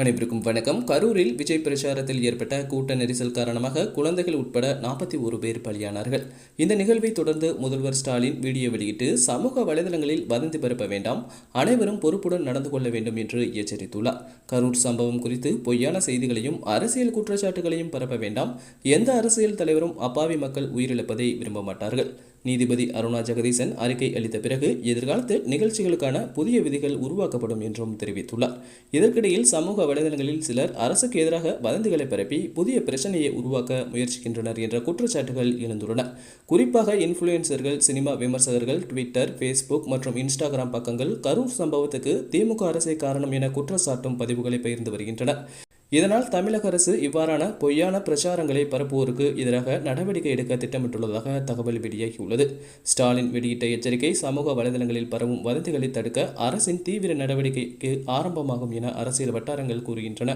அனைவருக்கும் வணக்கம். கரூரில் விஜய் பிரச்சாரத்தில் ஏற்பட்ட கூட்ட நெரிசல் காரணமாக குழந்தைகள் உட்பட நாற்பத்தி ஒரு பேர் பலியானார்கள். இந்த நிகழ்வை தொடர்ந்து முதல்வர் ஸ்டாலின் வீடியோ வெளியிட்டு சமூக வலைதளங்களில் வதந்தி பரப்ப வேண்டாம் அனைவரும் பொறுப்புடன் நடந்து கொள்ள வேண்டும் என்று எச்சரித்துள்ளார். கரூர் சம்பவம் குறித்து பொய்யான செய்திகளையும் அரசியல் குற்றச்சாட்டுகளையும் பரப்ப வேண்டாம். எந்த அரசியல் தலைவரும் அப்பாவி மக்கள் உயிரிழப்பதை விரும்ப மாட்டார்கள். நீதிபதி அருணா ஜெகதீசன் அறிக்கை அளித்த பிறகு எதிர்காலத்தில் நிகழ்ச்சிகளுக்கான புதிய விதிகள் உருவாக்கப்படும் என்றும் தெரிவித்துள்ளார். இதற்கிடையில் சமூக வலைதளங்களில் சிலர் அரசுக்கு எதிராக வதந்திகளை பரப்பி புதிய பிரச்சனையை உருவாக்க முயற்சிக்கின்றனர் என்ற குற்றச்சாட்டுகள் எழுந்துள்ளன. குறிப்பாக இன்ஃபுளுசர்கள் சினிமா விமர்சகர்கள் ட்விட்டர் ஃபேஸ்புக் மற்றும் இன்ஸ்டாகிராம் பக்கங்கள் கரூர் சம்பவத்துக்கு திமுக அரசே காரணம் என குற்றச்சாட்டும் பதிவுகளை பகிர்ந்து வருகின்றனர் இதனால் தமிழக அரசு இவ்வாறான பொய்யான பிரச்சாரங்களை பரப்புவோருக்கு எதிராக நடவடிக்கை எடுக்க திட்டமிட்டுள்ளதாக தகவல் வெளியாகியுள்ளது. ஸ்டாலின் வெளியிட்ட எச்சரிக்கை சமூக வலைதளங்களில் பரவும் வதந்திகளை தடுக்க அரசின் தீவிர நடவடிக்கைக்கு ஆரம்பமாகும் என அரசியல் வட்டாரங்கள் கூறுகின்றன.